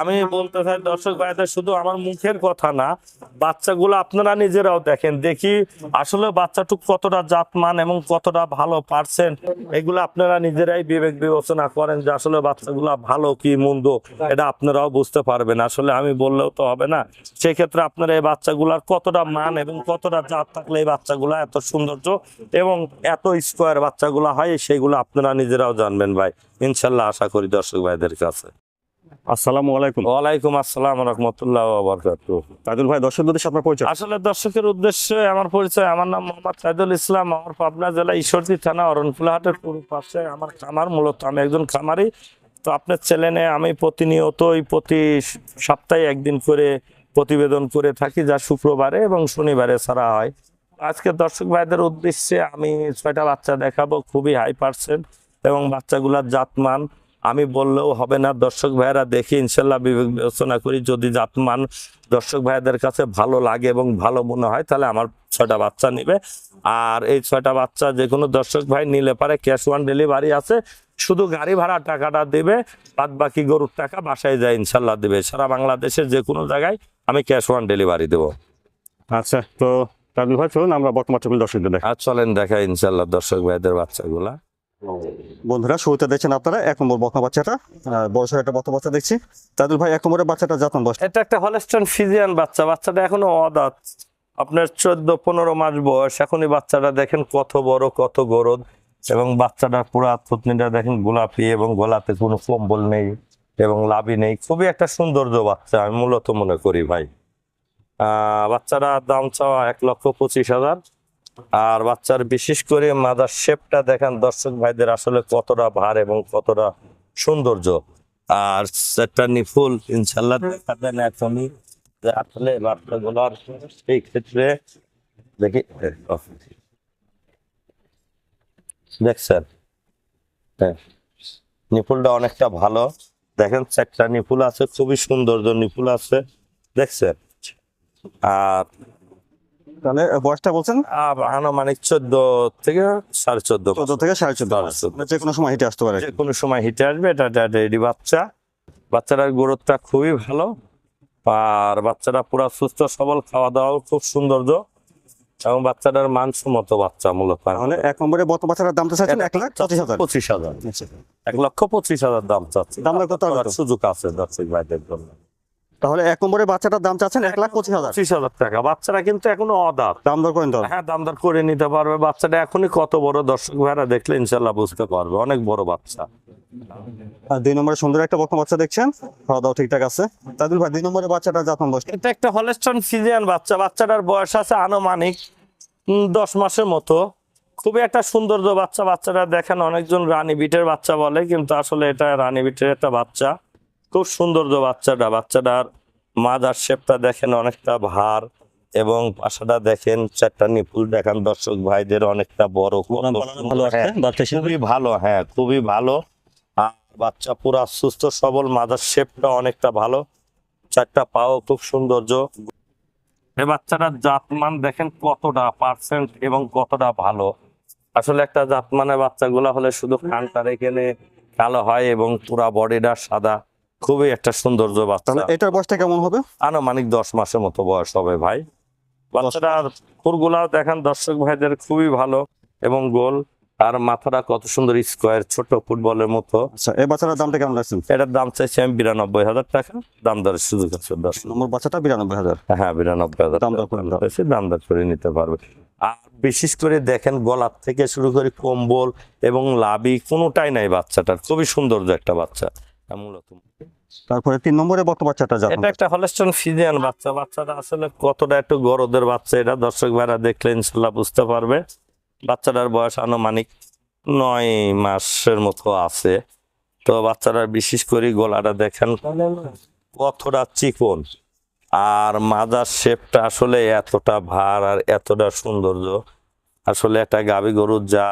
আমি বলতে চাই, দর্শক ভাইদের, শুধু আমার মুখের কথা না, বাচ্চাগুলো আপনারা নিজেরাও দেখেন, দেখি আসলে বাচ্চাটুক কতটা জাতমান এবং কতটা ভালো পারছেন, এগুলো আপনারা নিজেরাই বিবেক বিবেচনা করেন যে আসলে বাচ্চাগুলো ভালো কি মন্দ, এটা আপনারাও বুঝতে পারবেন। আসলে আমি বললেও তো হবে না, সেক্ষেত্রে আপনারা এই বাচ্চাগুলার কতটা মান এবং কতটা জাত থাকলে এই বাচ্চাগুলো এত সৌন্দর্য এবং এত স্কোয়ার বাচ্চাগুলো হয়, সেগুলো আপনারা নিজেরাও জানবেন ভাই। ইনশাল্লাহ আশা করি দর্শক ভাইদের কাছে। আসসালামু আলাইকুম। ওয়ালাইকুম আসসালাম রহমতুল্লাহ বারকাতু। তাজুল ভাই দর্শকদের উদ্দেশ্যে আপনার পরিচয়। আসলে দর্শকের উদ্দেশ্যে আমার পরিচয় আমার নাম মোহাম্মদ সাইদুল ইসলাম আমার পাবনা জেলা ঈশ্বরদী থানা অরণফুলাহাটের পুরো পাশে আমার খামার মূলত আমি একজন খামারি। তো আপনার চ্যানেলে আমি প্রতিনিয়তই প্রতি সপ্তাহে একদিন করে প্রতিবেদন করে থাকি যা শুক্রবারে এবং শনিবারে ছাড়া হয়। আজকে দর্শক ভাইদের উদ্দেশ্যে আমি ছয়টা বাচ্চা দেখাবো খুবই হাই পার্সেন্ট এবং বাচ্চাগুলার জাতমান আমি বললেও হবে না। দর্শক ভাইয়েরা দেখি ইনশাল্লাহ বিবেক বিবেচনা করি যদি জাতমান দর্শক ভাইদের কাছে ভালো লাগে এবং ভালো মনে হয় তাহলে আমার ছয়টা বাচ্চা নিবে। আর এই ছয়টা বাচ্চা যে কোনো দর্শক ভাই নিলে পারে ক্যাশ অন ডেলিভারি আছে। শুধু গাড়ি ভাড়া টাকাটা দেবে বাদ বাকি গরুর টাকা বাসায় যায় ইনশাল্লাহ দেবে। সারা বাংলাদেশের যে কোনো জায়গায় আমি ক্যাশ অন ডেলিভারি দেবো। আচ্ছা তো ভাই চলুন আমরা বর্তমান বাচ্চাগুলো দর্শকদের চলেন দেখা ইনশাল্লাহ দর্শক ভাইদের বাচ্চাগুলা। বন্ধুরা, শুরুতে দেখছেন আপনারা এক নম্বর বকনা বাচ্চাটা বড় সড়ো একটা বকনা বাচ্চা দেখছি। তাদের ভাই, এক নম্বরের বাচ্চাটা জাতন বয়স এটা একটা হলস্টন ফিজিয়ান বাচ্চা, বাচ্চাটা এখনও অদাত। আপনার চোদ্দ, পনেরো মাস বয়স, এখনই বাচ্চাটা দেখেন কত বড়, কত গরদ, এবং বাচ্চাটার পুরা থুতনিটা দেখেন গোলাপি এবং গলাতে কোনো কম্বল নেই এবং লাভি নেই। খুবই একটা সৌন্দর্য বাচ্চা, আমি মূলত মনে করি ভাই। আহ বাচ্চারা দাম চাওয়া এক লক্ষ পঁচিশ হাজার। আর বাচ্চার বিশেষ করে মাদার শেপটা দেখেন দর্শক ভাইদের আসলে কতটা ভার এবং কতটা সৌন্দর্য। আর সেটা নিফুল ইনশাল্লাহ দেখা দেন এখনই আসলে বাচ্চাগুলোর এই ক্ষেত্রে দেখি ও। দেখছেন হ্যাঁ নিপুলটা অনেকটা ভালো। দেখেন চারটা নিপুল আছে খুবই সৌন্দর্য নিপুল আছে। দেখছেন আর তাহলে বয়সটা বলছেন? আনুমানিক চোদ্দ থেকে সাড়ে চোদ্দ চোদ্দ থেকে সাড়ে চোদ্দ যে কোনো সময় হেঁটে আসতে পারে। যে কোনো সময় হিটে আসবে এটা রেডি বাচ্চা। বাচ্চাটার গ্রোথটা খুবই ভালো। আর বাচ্চাটা পুরো সুস্থ সবল খাওয়া দাওয়াও খুব সৌন্দর্য। এবং বাচ্চাটার মানসম্মত বাচ্চা মূলত। তাহলে এক নম্বরে বর্তমান বাচ্চাটার দামটা চাচ্ছেন এক লাখ পঁচিশ হাজার। পঁচিশ হাজার। এক লক্ষ পঁচিশ হাজার দাম চাচ্ছে। দাম কত সুযোগ আছে দর্শক ভাইদের জন্য। তাহলে এক নম্বরে বাচ্চাটার দাম চাচ্ছেন এক লাখ পঁচিশ হাজার। পঁচিশ হাজার টাকা। বাচ্চারা কিন্তু এখনও অদাত দাম দর করেন হ্যাঁ দাম দর করে নিতে পারবে। বাচ্চাটা এখনই কত বড় দর্শক ভাইরা দেখলে ইনশাল্লাহ বুঝতে পারবে। অনেক বড় বাচ্চা। দুই নম্বরে সুন্দর একটা বকনা বাচ্চা দেখছেন। খাওয়া দাওয়া ঠিকঠাক আছে। ভাই দুই বাচ্চাটা জাতন বয়স এটা একটা হলেস্টন ফিজিয়ান বাচ্চা। বাচ্চাটার বয়স আছে আনুমানিক দশ মাসের মতো। খুবই একটা সৌন্দর্য বাচ্চা। বাচ্চাটা দেখেন অনেকজন রানী বিটের বাচ্চা বলে কিন্তু আসলে এটা রানী বিটের একটা বাচ্চা। খুব সৌন্দর্য বাচ্চাটা বাচ্চাটার মাদার শেপটা দেখেন অনেকটা ভার এবং পাশাটা দেখেন চারটা নিপুল। দেখেন দর্শক ভাইদের অনেকটা বড় হ্যাঁ, খুবই ভালো হ্যাঁ খুবই ভালো। আর বাচ্চা পুরা সুস্থ সবল মাদার শেপটা অনেকটা ভালো। চারটা পাও খুব সৌন্দর্য। এই বাচ্চাটার জাতমান দেখেন কতটা পার্সেন্ট এবং কতটা ভালো। আসলে একটা জাতমানের বাচ্চাগুলা হলে শুধু কানটার এখানে কালো হয় এবং পুরা বডিটা সাদা। খুবই একটা সৌন্দর্য বাচ্চা। এটার বয়সটা কেমন হবে? আনুমানিক দশ মাসের মতো বয়স হবে ভাই। বাচ্চাটার ফুলগুলাও দেখেন দর্শক ভাইদের খুবই ভালো এবং গোল। আর মাথাটা কত সুন্দর স্কোয়ার ছোট ফুটবলের মতো। আচ্ছা এই বাচ্চাটার দামটা কেমন লাগছেন এটার দাম চাইছি আমি বিরানব্বই হাজার টাকা। দাম দরের সুযোগ আছে দশ নম্বর বাচ্চাটা বিরানব্বই হাজার। হ্যাঁ বিরানব্বই হাজার দাম দর করে দাম দর করে নিতে পারবে। আর বিশেষ করে দেখেন গলার থেকে শুরু করে কম্বল এবং লাভি কোনোটাই নাই বাচ্চাটার। খুবই সৌন্দর্য একটা বাচ্চা। মূলত। তারপরে তিন নম্বরে বর্তমান বাচ্চাটা জাতন এটা একটা হলেস্টন ফিজিয়ান বাচ্চা। বাচ্চাটা আসলে কতটা একটু গরদের বাচ্চা এটা দর্শক ভাইরা দেখলে ইনশাল্লাহ বুঝতে পারবে। বাচ্চাটার বয়স আনুমানিক নয় মাসের মতো আছে। তো বাচ্চাটার বিশেষ করে গলাটা দেখেন কতটা চিকন। আর মাজার শেপটা আসলে এতটা ভার আর এতটা সৌন্দর্য। আসলে একটা গাবি গরুর যা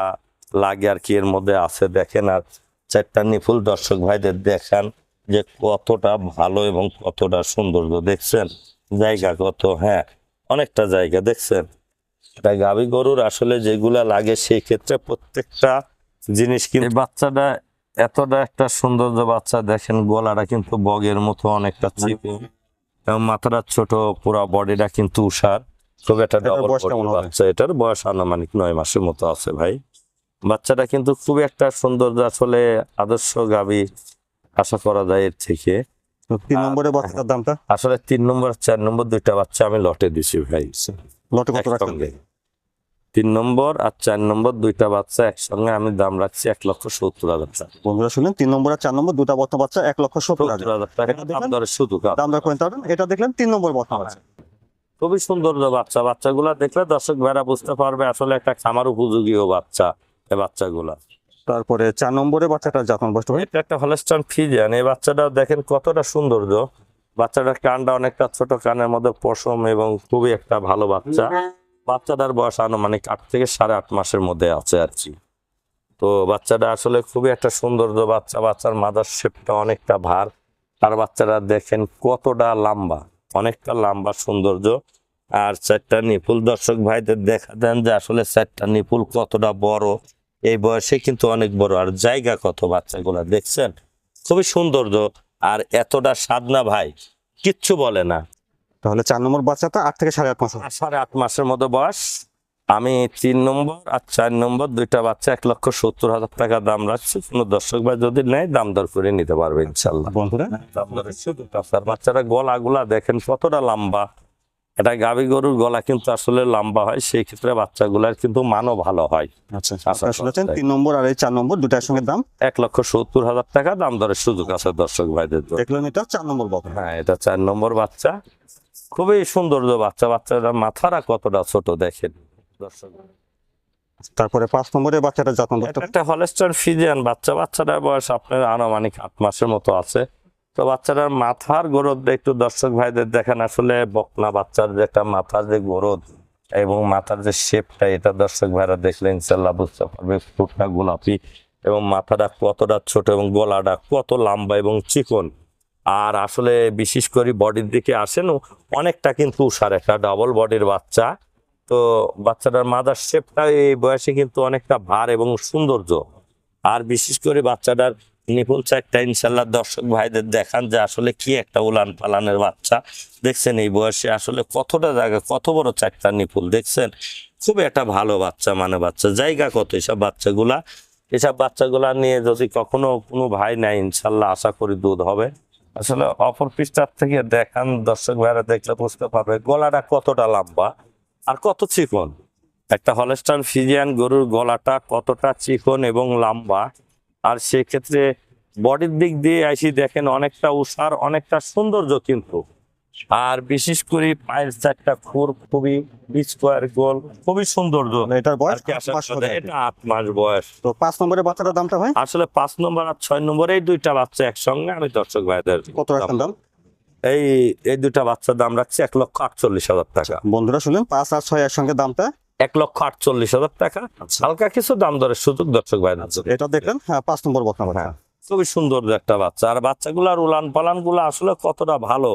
লাগে আর কি এর মধ্যে আছে দেখেন আর চারটা নিফুল দর্শক ভাইদের দেখান যে কতটা ভালো এবং কতটা সৌন্দর্য দেখছেন? জায়গা কত হ্যাঁ অনেকটা জায়গা দেখছেন? এটা গাবি গরুর আসলে যেগুলা লাগে সেই ক্ষেত্রে প্রত্যেকটা জিনিস কিন্তু বাচ্চাটা এতটা একটা সৌন্দর্য বাচ্চা দেখেন গলাটা কিন্তু বগের মতো অনেকটা এবং মাথাটা ছোট পুরো বডিটা কিন্তু উষার খুব একটা? বাচ্চা এটার বয়স আনুমানিক নয় মাসের মতো আছে ভাই। বাচ্চাটা কিন্তু খুব একটা সৌন্দর্য আসলে আদর্শ গাবি আশা করা যায় এর থেকে। তিন নম্বরের বাচ্চাটার দামটা? আসলে তিন নম্বর চার নম্বর দুইটা বাচ্চা আমি লটে দিছি ভাই। লটে কত রাখবেন তিন নম্বর আর চার নম্বর দুইটা বাচ্চা একসঙ্গে আমি দাম রাখছি এক লক্ষ সত্তর হাজার টাকা। বন্ধুরা শুনলেন তিন নম্বর আর চার নম্বর দুটা বর্তমান বাচ্চা এক লক্ষ সত্তর হাজার। টাকা। এটা দেখেন? শুধু দাম দর পারবেন। এটা দেখলেন তিন নম্বর বর্তমান বাচ্চা। খুবই সুন্দর বাচ্চা। বাচ্চাগুলা দেখলে দর্শক ভাইরা বুঝতে পারবে আসলে একটা খামার উপযোগীও বাচ্চা। বাচ্চাগুলা। তারপরে চার নম্বরের বাচ্চাটা যখন বসতে হয় এটা একটা হলস্টান ফিজিয়ান। এই বাচ্চাটা দেখেন কতটা সৌন্দর্য। বাচ্চাটার কানটা অনেকটা ছোট কানের মধ্যে পশম এবং খুবই একটা ভালো বাচ্চা। বাচ্চাটার বয়স আনুমানিক আট থেকে সাড়ে আট মাসের মধ্যে আছে আর কি। তো বাচ্চাটা আসলে খুবই একটা সৌন্দর্য বাচ্চা। বাচ্চার মাদার শেপটা অনেকটা ভার। আর বাচ্চাটা দেখেন কতটা লম্বা অনেকটা লম্বা সৌন্দর্য। আর চারটা নিপুল। দর্শক ভাইদের দেখা দেন যে আসলে চারটা নিপুল কতটা বড়। এই বয়সে কিন্তু অনেক বড়। আর জায়গা কত বাচ্চাগুলা দেখছেন? খুবই সৌন্দর্য। আর এতটা সাধনা ভাই কিচ্ছু বলে না। তাহলে চার নম্বর বাচ্চাটা আট থেকে সাড়ে আট মাস। সাড়ে আট মাসের মতো বয়স। আমি তিন নম্বর আর চার নম্বর দুইটা বাচ্চা এক লক্ষ সত্তর হাজার টাকা দাম রাখছি। কোনো দর্শক ভাই যদি নেয় দাম দর করে নিতে পারবে ইনশাল্লাহ। বন্ধুরা? দাম দরে বাচ্চারা গলাগুলা দেখেন কতটা লম্বা। এটা গাভী গরুর গলা কিন্তু আসলে লম্বা হয় সেই ক্ষেত্রে বাচ্চাগুলার কিন্তু মানও ভালো হয়। আচ্ছা আপনারা করা শুনেছেন তিন নম্বর আর এই চার নম্বর দুটার সঙ্গে দাম? এক লক্ষ সত্তর হাজার টাকা দাম দরের সুযোগ আছে দর্শক ভাইদের জন্য। দেখলেন এটা চার নম্বর হ্যাঁ এটা চার নম্বর বাচ্চা। খুবই সৌন্দর্য বাচ্চা বাচ্চাটা মাথারা কতটা ছোট দেখেন দর্শক। তারপরে পাঁচ নম্বরের বাচ্চাটা যত্ন এটা একটা হলেস্টার ফিজিয়ান বাচ্চা বাচ্চাটার বয়স আপনার আনুমানিক আট মাসের মতো আছে। তো বাচ্চাটার মাথার গরদ একটু দর্শক ভাইদের দেখেন, আসলে বকনা বাচ্চার যে একটা মাথার যে গরদ এবং মাথার যে শেপটা এটা দর্শক ভাইরা দেখলে ইনশাল্লাহ বুঝতে পারবে ফুটটা গোলাপি এবং মাথাটা কতটা ছোট এবং গলাটা কত লম্বা এবং চিকন। আর আসলে বিশেষ করে বডির দিকে আসেন, অনেকটা কিন্তু উষার একটা ডাবল বডির বাচ্চা। তো বাচ্চাটার মাদার শেপটা এই বয়সে কিন্তু অনেকটা ভার এবং সৌন্দর্য। আর বিশেষ করে বাচ্চাটার নিপুল চারটা ইনশাল্লাহ দর্শক ভাইদের দেখান যে আসলে কি একটা উলান পালানের বাচ্চা। দেখছেন এই বয়সে আসলে কতটা জায়গা, কত বড় চারটা নিপুল, দেখছেন? খুব একটা ভালো বাচ্চা মানে বাচ্চা। জায়গা কত এসব বাচ্চাগুলা? এসব বাচ্চাগুলা নিয়ে যদি কখনো কোনো ভাই নেয় ইনশাল্লাহ আশা করি দুধ হবে। আসলে অপর পৃষ্ঠার থেকে দেখান, দর্শক ভাইরা দেখলে বুঝতে পারবে গলাটা কতটা লম্বা আর কত চিকন। একটা হলস্টান ফিজিয়ান গরুর গলাটা কতটা চিকন এবং লম্বা। আর সেক্ষেত্রে বডির দিক দিয়ে আসি দেখেন অনেকটা উষার অনেকটা সৌন্দর্য কিন্তু। আর বিশেষ করে পায়ের চারটা খুর খুবই স্কোয়ার গোল খুবই সৌন্দর্য। এটার বয়স এটা আট মাস বয়স। তো পাঁচ নম্বরের বাচ্চাটার দামটা ভাই? আসলে পাঁচ নম্বর আর ছয় নম্বর এই দুইটা বাচ্চা একসঙ্গে আমি দর্শক ভাইদের কত দাম? এই এই দুইটা বাচ্চার দাম রাখছি এক লক্ষ আটচল্লিশ হাজার টাকা। বন্ধুরা শুনলেন পাঁচ আর ছয় একসঙ্গে দামটা। এক লক্ষ আটচল্লিশ হাজার টাকা। হালকা কিছু দাম দরের সুযোগ দর্শক ভাই জন্য। এটা দেখলেন হ্যাঁ পাঁচ নম্বর বকনা বাচ্চা খুবই সুন্দর একটা বাচ্চা। আর বাচ্চাগুলার উলান পালানগুলা আসলে কতটা ভালো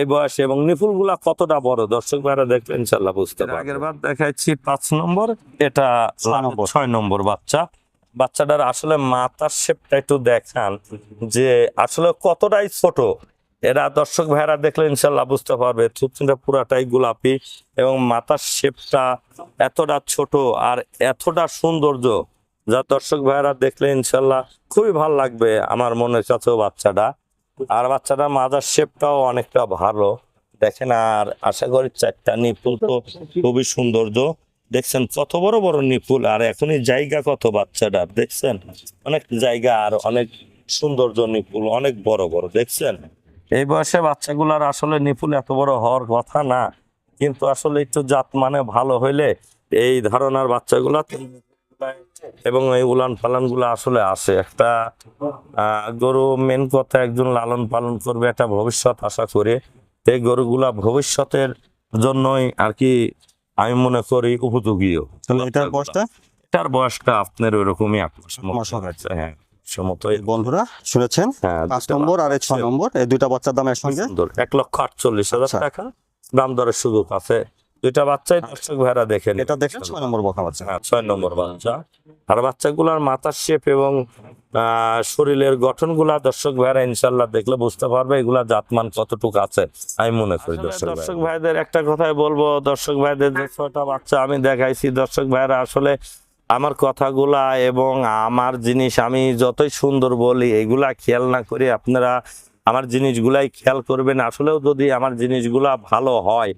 এই বয়সে এবং নিপুলগুলা কতটা বড় দর্শক ভাইরা দেখলে ইনশাল্লাহ বুঝতে পারবে আগের বার দেখাচ্ছি পাঁচ নম্বর এটা ছয় নম্বর। ছয় নম্বর বাচ্চা। বাচ্চাটার আসলে মাথার শেপটা একটু দেখান যে আসলে কতটাই ছোট। এরা দর্শক ভাইরা দেখলে ইনশাল্লাহ বুঝতে পারবে। থুতনিটা পুরাটাই গোলাপি এবং মাথার শেপটা এতটা ছোট আর এতটা সৌন্দর্য যা দর্শক ভাইরা দেখলে ইনশাল্লাহ খুবই ভালো লাগবে আমার মনের কাছেও বাচ্চাটা। আর বাচ্চাটা মাদার শেপটাও অনেকটা ভালো। দেখেন আর আশা করি চারটা নিপুল তো খুবই সৌন্দর্য। দেখছেন কত বড় বড় নিপুল আর এখনই জায়গা কত বাচ্চাটার, দেখছেন? অনেক জায়গা আর অনেক সৌন্দর্য নিপুল, অনেক বড় বড়, দেখছেন? এই বয়সে বাচ্চাগুলার আসলে নিপুল এত বড় হওয়ার কথা না। কিন্তু আসলে একটু জাত মানে ভালো হইলে এই ধারণার বাচ্চাগুলা এবং এই উলান পালানগুলো আসলে আসে। একটা আহ, গরু মেন কথা একজন লালন পালন করবে একটা ভবিষ্যৎ আশা করে। এই গরুগুলা ভবিষ্যতের জন্যই আর কি আমি মনে করি উপযোগীও। তাহলে এটার বয়সটা? এটার বয়সটা আপনার ওইরকমই আট মাস মাস হ্যাঁ সমতই বন্ধুরা শুনেছেন? পাঁচ নম্বর আর ছয় নম্বর এই দুইটা বাচ্চার দাম একসঙ্গে? এক লক্ষ আটচল্লিশ হাজার আচ্ছা। টাকা। দাম দরের সুযোগ আছে। দুইটা বাচ্চাই দর্শক ভাইরা দেখেন এটা দেখেন ছয় নম্বর বকনা বাচ্চা। হ্যাঁ ছয় নম্বর বাচ্চা। আর বাচ্চাগুলোর মাথার শেপ এবং আহ, শরীরের গঠনগুলা দর্শক ভাইরা ইনশাল্লাহ দেখলে বুঝতে পারবে এগুলা জাতমান কতটুকু আছে। আমি মনে করি দর্শক দর্শক ভাইদের একটা কথাই বলব দর্শক ভাইদের যে ছয়টা বাচ্চা আমি দেখাইছি দর্শক ভাইরা আসলে আমার কথাগুলা এবং আমার জিনিস আমি যতই সুন্দর বলি, এগুলা খেয়াল না করে আপনারা আমার জিনিসগুলাই খেয়াল করবেন। আসলেও যদি আমার জিনিসগুলা ভালো হয়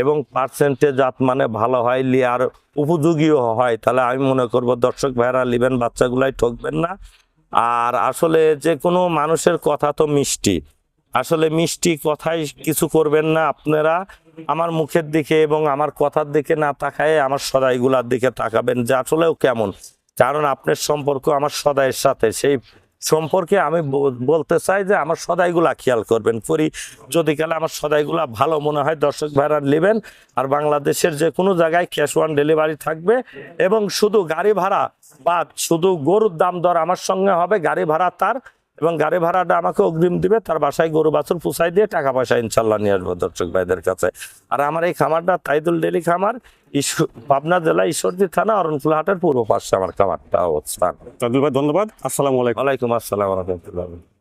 এবং পার্সেন্টেজ মানে ভালো হয় লিয়ার উপযোগীও হয়, তাহলে আমি মনে করব দর্শক ভাইরা লিবেন, বাচ্চাগুলাই ঠকবেন না। আর আসলে যে কোনো মানুষের কথা তো মিষ্টি। আসলে মিষ্টি কথাই কিছু করবেন না আপনারা। আমার মুখের দিকে এবং আমার কথার দিকে না তাকায় আমার সদাইগুলার দিকে তাকাবেন যে আসলেও কেমন। কারণ আপনার সম্পর্ক আমার সদাইয়ের সাথে। সেই সম্পর্কে আমি বলতে চাই যে আমার সদাইগুলা খেয়াল করবেন। করি, যদি কালে আমার সদাইগুলা ভালো মনে হয় দর্শক ভাড়া নেবেন। আর বাংলাদেশের যে কোনো জায়গায় ক্যাশ অন ডেলিভারি থাকবে এবং শুধু গাড়ি ভাড়া বা শুধু গরুর দাম দর আমার সঙ্গে হবে। গাড়ি ভাড়া তার এবং গাড়ি ভাড়াটা আমাকে অগ্রিম দিবে তার বাসায় গরু বাছুর পুষাই দিয়ে টাকা পয়সা ইনশাল্লাহ নিয়ে আসব দর্শক ভাইদের কাছে। আর আমার এই খামারটা তাইদুল ডেলি খামার পাবনা জেলা ঈশ্বরদী থানা অরণকুলা হাটের পূর্ব পাশে আমার খামারটা অবস্থান। ভাই ধন্যবাদ। আসসালামু আলাইকুম। আসসালাম রহমতুল্লাহ।